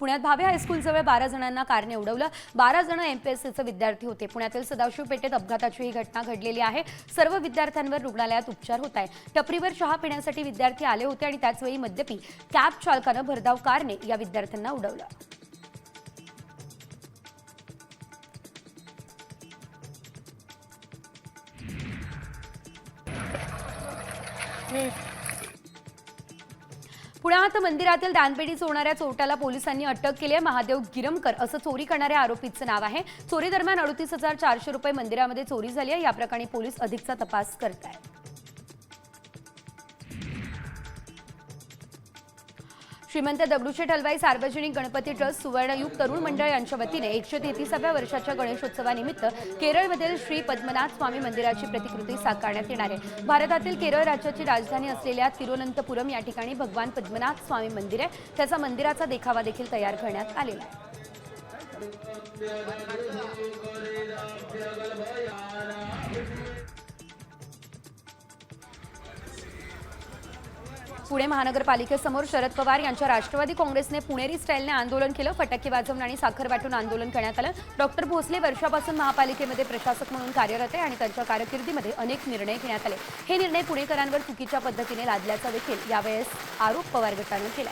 पुण्यात भावे हायस्कूलजवळ बारा जणांना कारने उडवलं. बारा जण एमपीएससीचे विद्यार्थी होते. पुण्यातील सदाशिव पेठेत अपघाताची ही घटना घडलेली आहे. सर्व विद्यार्थ्यांवर रुग्णालयात उपचार होत आहे टपरीवर चहा पिण्यासाठी विद्यार्थी आले होते आणि त्याचवेळी मद्यपी कॅब चालकानं भरधाव कारने या विद्यार्थ्यांना उडवलं. पुण्यात मंदिरातील दानपेटी होणाऱ्या चोरट्याला पोलिसांनी अटक केली आहे. महादेव गिरमकर असं चोरी करणाऱ्या आरोपीचं नाव आहे. चोरी दरम्यान अडतीस हजार चारशे रुपये मंदिरामध्ये चोरी झाली आहे. या प्रकरणी पोलीस अधिकचा तपास करत आहेत श्रीमंत दगडूशेठ हलवाई सार्वजनिक गणपती ट्रस्ट सुवर्णयुग तरुण मंडळ यांच्या वतीने एकशे तेहतीसाव्या वर्षाच्या गणेशोत्सवानिमित्त केरळमधील श्री पद्मनाथ स्वामी मंदिराची प्रतिकृती साकारण्यात येणार आहे. भारतातील केरळ राज्याची राजधानी असलेल्या तिरुवनंतपुरम या ठिकाणी भगवान पद्मनाथ स्वामी मंदिर आहे. त्याचा मंदिराचा देखावा देखील तयार करण्यात आलेला आहे. पुणे महानगरपालिकेसमोर शरद पवार यांच्या राष्ट्रवादी काँग्रेसने पुणेरी स्टाईलने आंदोलन केलं फटाके वाजवून आणि साखर वाटून आंदोलन करण्यात आलं. डॉक्टर भोसले वर्षापासून महापालिकेमध्ये प्रशासक म्हणून कार्यरत आहे आणि त्यांच्या कारकिर्दीमध्ये अनेक निर्णय घेण्यात आले. हे निर्णय पुणेकरांवर चुकीच्या पद्धतीने लादल्याचा देखील यावेळेस आरोप पवार गटानं केला